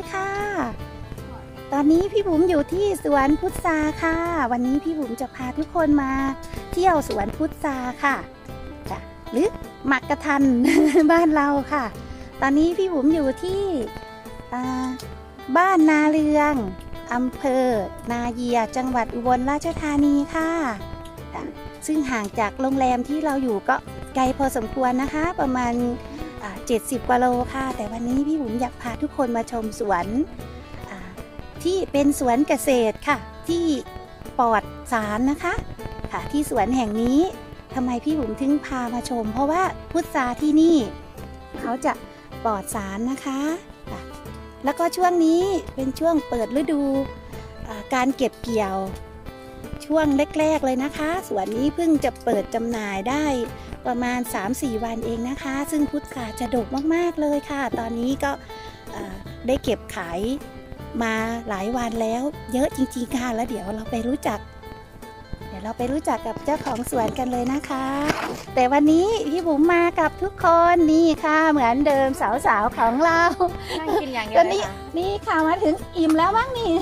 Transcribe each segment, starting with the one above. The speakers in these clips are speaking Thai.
ีค่ะ ตอนนี้พี่บุ๋มอยู่ที่สวนพุทราค่ะ วันนี้พี่บุ๋มจะพาทุกคนมาเที่ยวสวนพุทราค่ะจะหรือหมักกระทันบ้านเราค่ะ ตอนนี้พี่บุ๋มอยู่ที่บ้านนาเรืองอำเภอ นาเยียจังหวัดอุบลราชธานีค่ะ ซึ่งห่างจากโรงแรมที่เราอยู่ก็ไกลพอสมควรนะคะ ประมาณ 70 กว่าโลค่ะ แต่วันนี้พี่บุ๋มอยากพาทุกคนมาชมสวนที่เป็นสวนเกษตรค่ะ ที่ปลอดสารนะคะค่ะที่สวนแห่งนี้ทำไมพี่บุ๋มถึงพามาชม เพราะว่าพุทราที่นี่ เขาจะปลอดสารนะคะะแล้วก็ช่วงนี้เป็นช่วงเปิดฤดูการเก็บเกี่ยวช่วงแรกๆเลยนะคะ สวนนี้เพิ่งจะเปิดจำหน่ายได้ ประมาณ 3-4 วันเองนะคะ ซึ่งพุทราจะดกมากๆเลยค่ะ ตอนนี้ก็เอ่อได้เก็บขายมาหลายวันแล้วเยอะจริงๆค่ะแล้วเดี๋ยวเราไปรู้จัก เดี๋ยวเราไปรู้จักกับเจ้าของสวนกันเลยนะคะ แต่วันนี้พี่บุ๋มมากับทุกคนนี่ค่ะเหมือนเดิมสาวๆของเรานั่งกินอย่างเดีตยอวนเลยนี้ค่ะนี่ค่ะมาถึงอิ่มแล้วมั้งนี่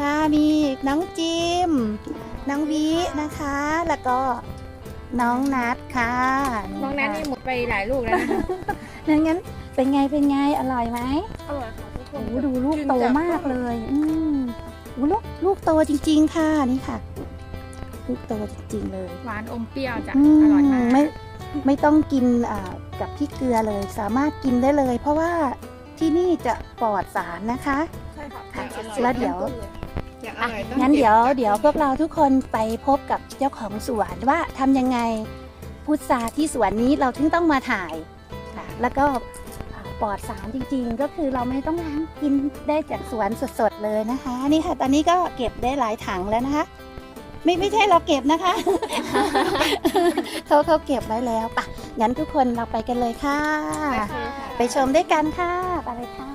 ค่ะมีน้องจิมน้องวินะคะ แล้วก็ น้องนัดค่ะน้องนั้นค่ะนี่หมดไปหลายลูกแล้วนะคะงั้นงั้นเป็นไงเป็นไงอร่อยไหมอร่อยค่ะทุกคโอ้นโหดูลูกโตมากเลย อืมโอ้ลูกลูกโตจริง ๆ ค่ะนี่ค่ะ ลูกโตจริง ๆ เลยหวานอมเปรี้ยวจ้ะอือร่อยมากไม่ไม่ต้องกินอ่ากับพริกเกลือเลย สามารถกินได้เลย เพราะว่าที่นี่จะปลอดสารนะคะใช่ค่ะค่ะแล้วเดี๋ยว อยากออะร่อยต้องงั้นเดี๋ยวก็บเดี๋ยวพวกเราทุกคนไปพบกับเจ้าของสวนว่าทำยังไงพุทราที่สวนนี้เราถึงต้องมาถ่ายค่ะแล้วก็อ่าปลอดสารจริงๆ ก็คือเราไม่ต้องล้างกินได้จากสวนสดๆเลยนะคะ นี่ค่ะตอนนี้ก็เก็บได้หลายถังแล้วนะคะ ไม่ไม่ใช่เราเก็บนะคะเขาเขาเก็บไว้แล้วปะงั้นทุกคนเราไปกันเลยค่ะ ไปค่ะไปชมด้วยกันค่ะไปเลยค่ะ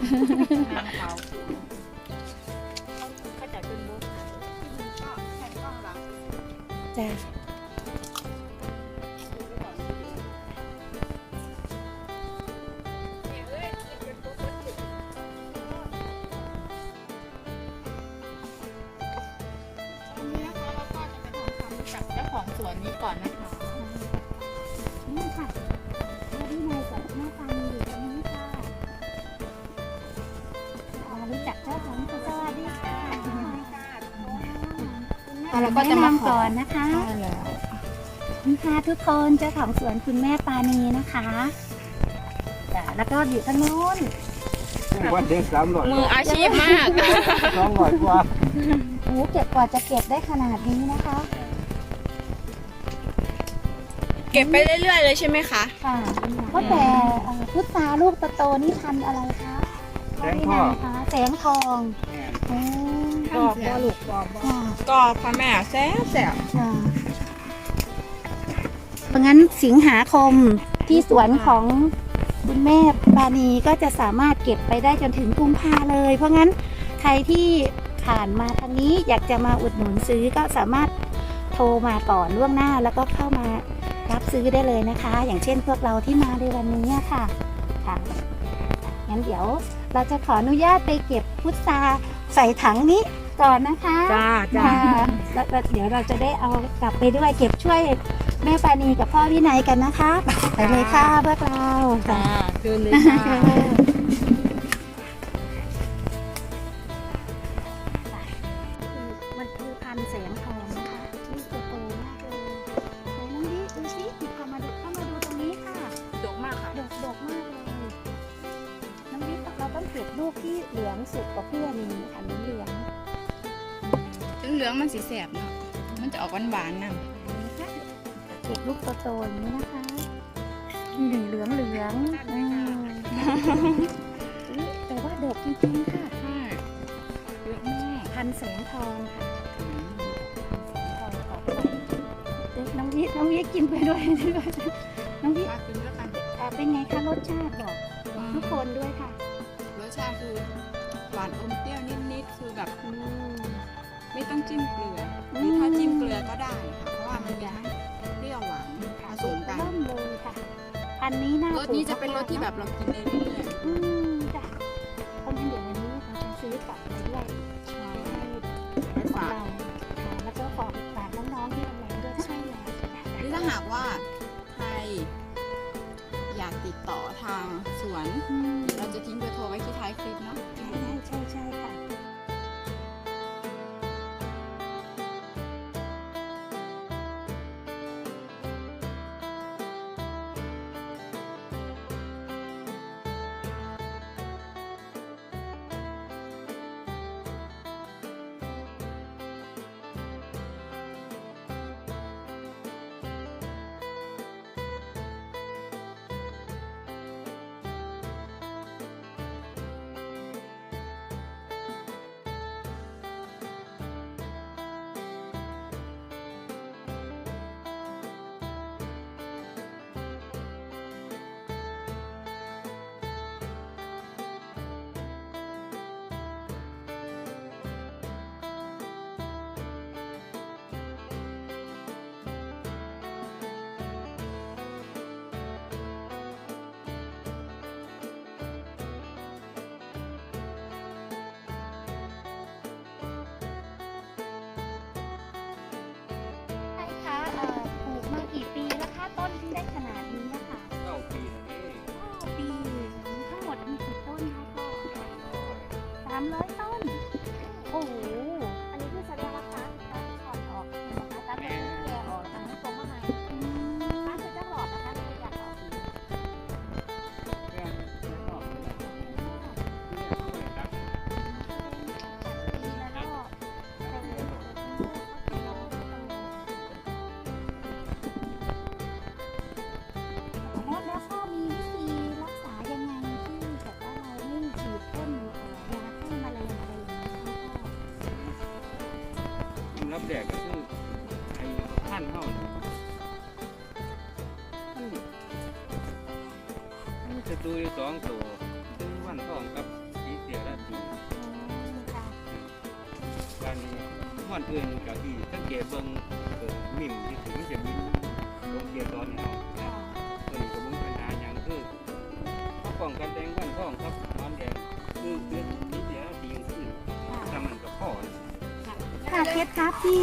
เลยน้ำเขาจะขึ้นบุ๊กแข่งกล้องหลังจ้ะวันนี้นะคะเจ้าของสวนนี้ก่อนนะคะนี่ค่ะมาที่ในกับแม่ฟามีอยู่ อ่ารู้จักเจ้าของสวัสดีค่ะอะเราก็จะมาขอแนำก่อนนะคะใช่แล้ว นี่ค่ะทุกคนเจ้าของสวนคุณแม่ปานีนะคะจ้ะแล้วก็อยู่ทางโน้นวันเด็กสามร้อยมืออาชีพมาก สองร้อยกว่าโอ้เก็บกว่าจะเก็บได้ขนาดนี้นะคะเก็บไปเรื่อยๆเลยใช่ไหมคะ ค่ะเพราะแต่เอ่อพุทราลูกโตๆนี่พันธุ์อะไรคะ แสงพ่อคะแสงทองโอ้กรอบบ่ลูกกรอบค่ะกรอบค่ะแม่แซ่บแซ่บค่ะเพราะงั้นสิงหาคมที่สวนของคุณแม่ปานีก็จะสามารถเก็บไปได้จนถึงกุมภาเลย เพราะงั้นใครที่ผ่านมาทางนี้อยากจะมาอุดหนุนซื้อก็สามารถโทรมาก่อนล่วงหน้าแล้วก็เข้ามารับซื้อได้เลยนะคะ อย่างเช่นพวกเราที่มาในวันนี้ค่ะค่ะงั้นเดี๋ยว เราจะขออนุญาตไปเก็บพุทราใส่ถังนี้ก่อนนะคะจ้าจ้าค่ะแล้วแล้วเดี๋ยวเราจะได้เอากลับไปด้วยเก็บช่วยแม่ปานีกับพ่อวินัยกันนะคะไปเลยค่ะพวกเราจ้าคืนเลยค่ะมันคือพันธุ์แสงทอง ลูกที่เหลืองสุดกว่าเพื่อนนี่ค่ะเหลืองเหลืองๆมันสีแสบเนาะ มันจะออกหวานๆนะเก็บลูกโตๆอย่างนี้นะคะเหลืองเหลืองเหลืองๆอืมแต่ว่าดกจริงๆค่ะใช่เยอะมากพันแสงทองค่ะทองขอบคุณเด็กน้องวิน้องวิกินไปด้วยด้วยน้องวิมากินแล้วกันอ่าเป็นไงคะรสชาติบอกทุกคนด้วยค่ะร สชาติคือหวานอมเปรี้ยวนิดๆคือแบบอืม ไม่ต้องจิ้มเกลือหอืรือมถ้าจิ้มเกลือก็ได้ค่ะเพราะว่ามันจะให้เปรี้ยวหวานผสมกัน เริ่มเลยค่ะพันธุ์นี้น่ารถนี้จะเป็นรถที่แบบเรากินได้เรื่อยอืมจ้ะเพราะงั้นเดี๋ยววันนี้เราจะซื้อกลับไปด้วยๆใช่ให้ไปพวกฝาก เราค่ะแล้วก็ฝากฝากน้องๆที่โรงแรมด้วยใช่แล้ว หรือถ้าหากว่าใครอยาก ติดต่อทางสวนอืมเราจะทิ้งเบอร์โทรไว้ที่ท้ายคลิปเนาะ ใช่ใช่ใช่ค่ะ แล้ พ่อรับแดกก็คือไอ้ท่านเท่านี่มันมันจะดูอยู่สองตัวซึ่งวันทองกับสีเสียและสีค่ะการนี้วันอื่นกับที่สังเกตเบิ่งเออมิ่มที่ถึงมันจะมีลงเกียร์ตอนเนี่ย เคล็ดลับที่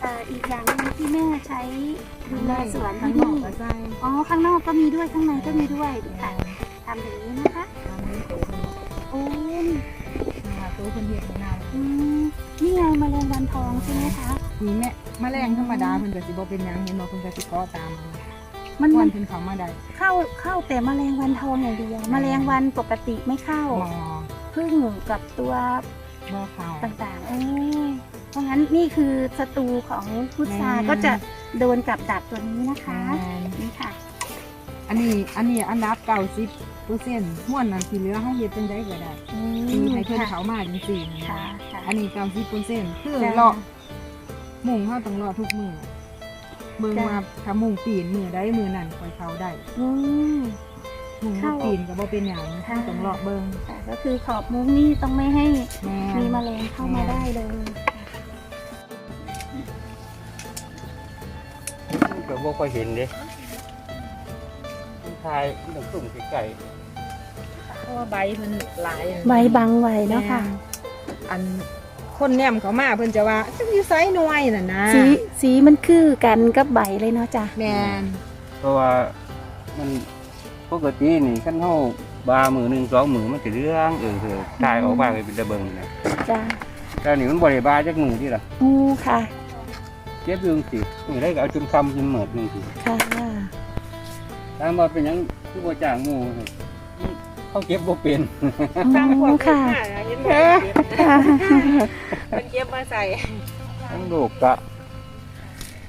เอ่ออีกอย่างหนึงที่แม่ใช้ดูแลสวนที่ข้างนอนี่กก็ใส่อ๋อข้างนอกก็มีด้วยข้างในก็มีด้วยค่ะทำอย่างนี้นะคะทำให้โตขึ้นโอ้ยมาโตขึ้นเห็ดมะนาวอืมนี่ไงแมลงวันทองใช่ไหมคะมีแม่แมลงธรรมดาเพิ่นก็สิบ่เป็นหยังเห็นบ่เพิ่นก็สิเกาะตามมันวัมันนเพิ่นเข้ามาได้เข้าเข้าแต่แมลงวันทองอย่างเดียวแมลงวันปกติไม่เข้าหมอพึ่งกับตัวบ่เข้าต่างๆเอ้ เพราะงั้นนี่คือศัตรูของพุทราแม่ก็จะโดนกับดักตัวนี้นะคะแม่นนี่ค่ะ อันนี้อันนี้อันดับ90เปอร์เซ็นต์ม่วนนั้นที่เหลือเฮาเฮ็ดจังไดก็ได้อืที่มให้เพิ่นค่ะเข้ามาจังซี่นะค่ะค่ะ อันนี้90เปอร์เซ็นต์คือจ้ะเลาะมุงเฮาต้องเลาะทุกมื้อเบิ่งจ้ะว่าถ้ามุงปีนมื้อใดมื้อนั้นค่อยเข้าได้อืมมุงบ่เข้าปีนก็บ่เป็นหยังค่ะต้องเลาะเบิ่งค่ะก็คือขอบมุ้งนี่ต้องไม่ให้แม่มีนแมลงเข้ามาได้เลย บ่ค่อยเห็นเด้มันทายมันต้องสุ่มไก่เพราะว่าใบมันหลายใบบังไว้เนาะค่ะ อันคนแนมเขามาเพิ่นจะว่าจะอยู่ไซหน่วยน่ะนะสีสีมันคือกันกับใบเลยเนาะจ้ะแมนเพราะว่ามันปกตินี่ขั้นเฮาบามือหนึ่งสองมือมันสิเรื่องเออเออทายออกมาเลยเป็นตะเบิงนะจ้ะแต่นี่มันบ่ได้บาจักมือที่ล่ะอู้ค่ะ เจ็บอยุงสินี่ได้ก็เอาจนคำจนเหมิดนึงสิค่ะถามว่าเป็นหยังคือบ่จ้างหมู่นี่เขาเก็บบ่เป็นอืมค่ะเห็นค่ะมันเก็บมาใส่ทั้งลูกกะ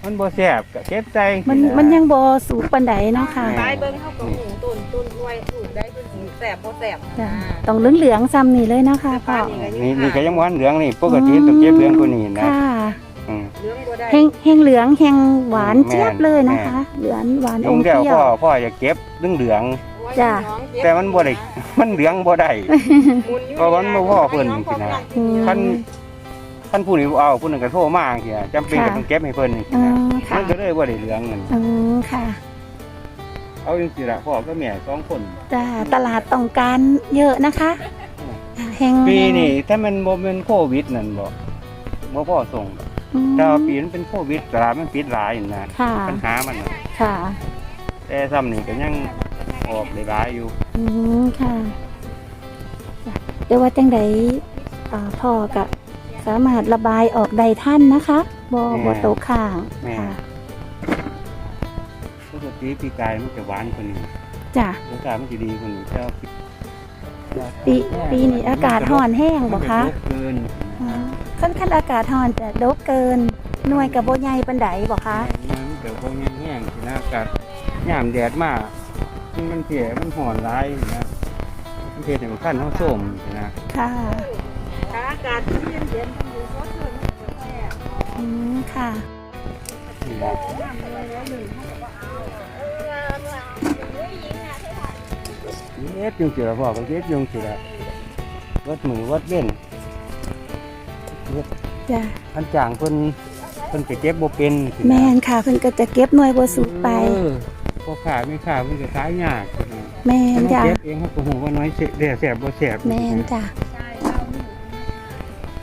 มันบ่แซ่บกะเก็บใจมันมันยังบอสูงปันไดเนาะค่ะตายเบิ่งเฮากับหูตุนตุนหน่วยถูกได้คือสิแสบบ่แสบจ้ะต้องเหลืองๆซ้ำนี่เลยเนาะค่ะพ่อนี่นี่ก็ยังบ่ทันเหลืองนี่ปกติต้องเก็บเหลืองกว่านี้นะค่ะ แห้งแห้งเหลืองแห้งหวานแม่นเจี๊ยบเลยนะคะ เหลืองหวานยุองมเดียวเปรี้ยพ่อวพ่ออยากเก็บเหลืองจ้ะแต่มันบ่ได้มันเหลืองบ่ได้เพราะว่ามันบ่พอเพิ่นสินะอืมคันคันผู้นี้บ่เอาผู้นึงก็โทรมาจังซี่นะจำเป็นก็ค่ะต้องเก็บให้เพิ่นนี่อืนะมค่ะมันก็เลยบ่ได้เหลืองนั่นอืมค่ะ เอาจังสิละพ่อก็แม่สองคนจ้าตลาดต้องการเยอะนะคะแห่งปีนี่ถ้ามันบ่แม่นโควิดนั่นบ่บ่พอส่งอืม แต่ว่าปีมันเป็นโควิดตลาดมันปิดหลายนะค่ะ ปัญหามันน่ะค่ะ แต่ซ้ำนี่ก็ยังออกได้หลายอยู่ อืมค่ะจ้ะเดี๋ยวว่าจังไดอ่าพ่อกับสามารถระบายออกใดท่านนะคะบ่บ่โตกข้างค่ะปกติปีกายมันจะหวานกว่านี้จ้ะรสชาติมันจะดีกว่านี้แต่ว่าปีปีปีนี้อากาศร้อนแห้งบ่คะ มันจเกินอ๋อ ขั้นขั้นอากาศร้อนจะดกเกินหน่วยกับโบใหญ่ปันไดบ่คะมันเดี๋ยวพวกนี้แห้งสินะอากาศยามแดดมากมันเสียมันห่อนร้ายนะมันเทให้มันขั้นเท้าส้มนะค่ะอากาศที่เย็นๆอยู่ก็เกินแค่อืมค่ะนี่นะเย็ดยุงสิละพ่อก็เย็ดยุงสิละวัดมือวัดเว้น จ้ะพันจางเพิ่นเพิ่นจะเก็บบ่เป็นสินะแม่นค่ะเพิ่นก็จะเก็บหน่วยบ่สูงไป เออพอขาไม่ขาเพิ่นจะขายยากนะแม่นต้องจ้ะเก็บเองเขาก็หูว่าน้อยเสียเดี๋ยวแสบบ่แสบแม่นจ้ะ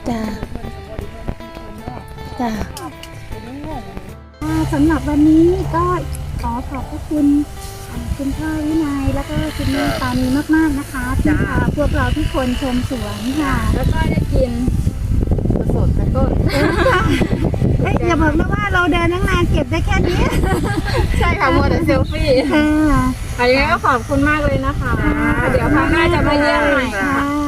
จ้ะจ้ะอ่าสำหรับวันนี้ก็ขอขอบพระคุณอ่าคุณพ่อวินัยแล้วก็คุณแม่ปานีมากๆนะคะที่พาพวกเราทุกคนชมสวนค่ะ แล้วก็ได้กินสดๆจาก ต้น เอ้ยอย่าบอกนะว่าเราเดินนั่งนานเก็บได้แค่นี้ใช่ค่ะมัวแต่เซลฟี่ค่ะอันนี้ก็ขอบคุณมากเลยนะคะ เดี๋ยวครั้งหน้าจะมาเยี่ยมใหม่ค่ะ ค่ะ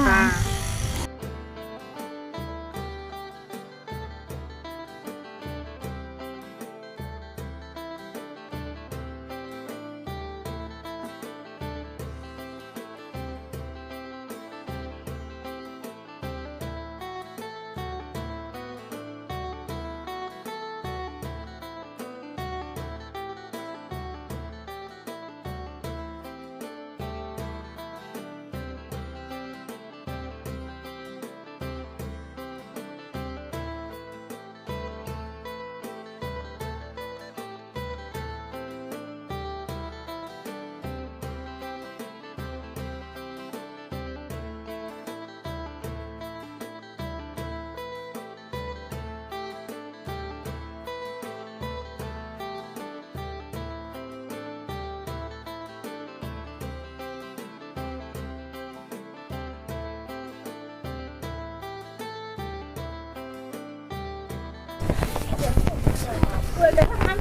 เปิดไปทำงา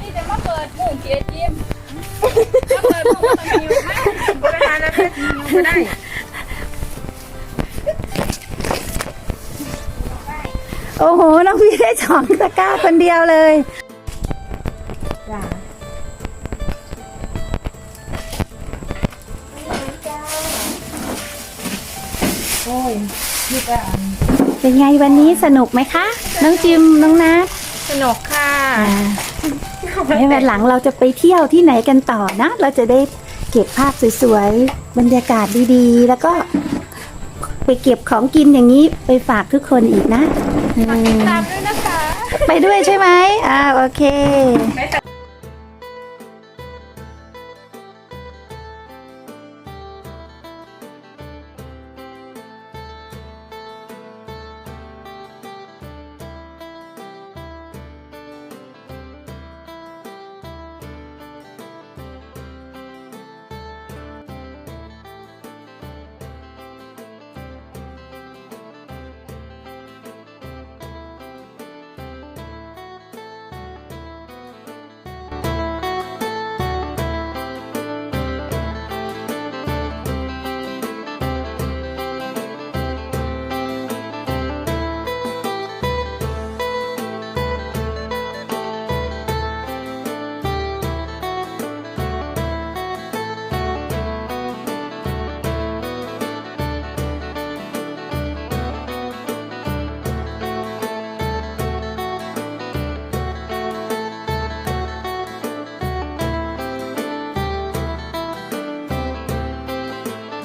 นี่จะมาเปิดหมู่เกียร์จิมมาเปิดหมู่ต้องหิวมากบริหารแล้วเพชรหิวก็ได้โอ้โห น้องพี่ได้สองตะกร้าคนเดียวเลยจ้าโอ้ยนี่ก็อัน เป็นไงวันนี้สนุกไหมคะ น้องจิมน้องนัทสนุกค่ะอ่าให้วันหลังเราจะไปเที่ยวที่ไหนกันต่อนะ เราจะได้เก็บภาพสวยๆ บรรยากาศดีๆ แล้วก็ไปเก็บของกินอย่างนี้ไปฝากทุกคนอีกนะอืมตามด้วยนะคะ ไปด้วยใช่ไหมอ่าโอเค